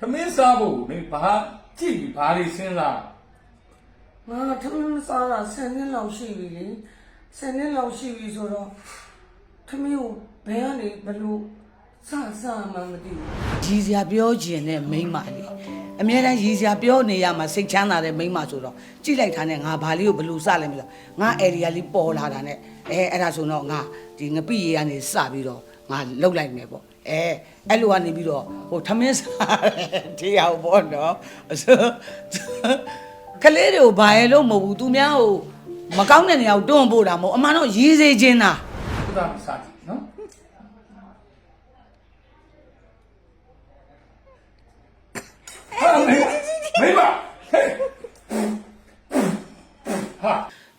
သမင်းစားဖို့နေဘာကြည့်ပြီးဘာတွေစဉ်းစားငါထမင်းမစားတာ10နှစ်လောက်ရှိပြီလေ10နှစ်လောက်ရှိပြီဆိုတော့ထမင်းကိုဘယ်ကနေဘလို့စစမှမသိဘူးရည်စရာပြောခြင်းနဲ့မိန်းမလေးအများတန်းရည်စရာပြောနေရမှာစိတ်ချမ်းသာတဲ့မိန်းမဆိုတော့ကြိလိုက်တာနဲ့ငါဘာလေးကိုဘယ်လို့စလဲမလို့ငါအေရီယာလေးပေါ်လာတာနဲ့အဲအဲ့ဒါဆိုတော့ငါဒီငပိရေကနေစပြီးတော့ ငါလှုပ်လိုက်မယ်ပေါ့အဲအဲ့လိုကနေပြီးတော့ဟိုထမင်းစားတယ်တရားပေါ့နော်ဆိုကလေးတွေကိုဘာရဲလို့မဟုတ်ဘူးသူများဟိုမကောင်းတဲ့နေရာကိုတွန်းပို့တာမဟုတ်အမှန်တော့ရည်စေခြင်းတာကုသမစားကြည့်နော်ဟာမေမေမဟဲ့ဟာ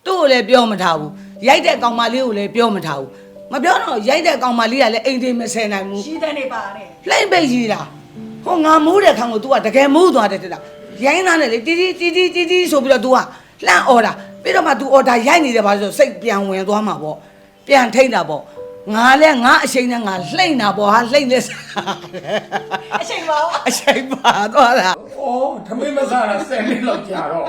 သူ့ကိုလည်းပြောမထားဘူးရိုက်တဲ့ကောင်မလေးကိုလည်းပြောမထားဘူး မပြောတော့ရိုက်တဲ့ကောင်မလေးကလည်းအိမ်သေးမဆယ်နိုင်ဘူး ရှိတဲ့နေပါနဲ့ လှိမ့်ပိတ်ကြီးတာဟိုငါမိုးတဲ့ခံကို तू ကတကယ်မိုးသွားတယ်တဲ့လားရိုင်းသားနဲ့လေတီတီတီတီတီတီဆိုပြီးတော့ तू ကလှန့်អော်တာပြီးတော့မှ तू អော်တာရိုက်နေတယ်ပါဆိုစိတ်ပြန်ဝင်သွားမှာပေါ့ပြန်ထိတ်တာပေါ့ငါလဲငါအချိန်နဲ့ငါလှိမ့်တာပေါ့ဟာလှိမ့်နေစား အချိန်ပါဦး အချိန်ပါသွားတာ အော်သ မင်းမစားတာ10နှစ်လောက်ကြာတော့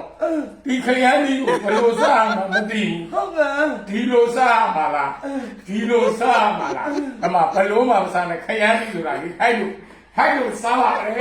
ဒီခရမ်းကြီးကိုဘယ်လိုစားမှမသိဘူးဟုတ်ကဲ့ဒီလိုစားမှာလားဒီလိုစားမှာလားအမဘယ်လိုမှမစားနဲ့ခရမ်းကြီးဆိုတာဒီဟဲ့လို့ဟဲ့လို့စားပါလေ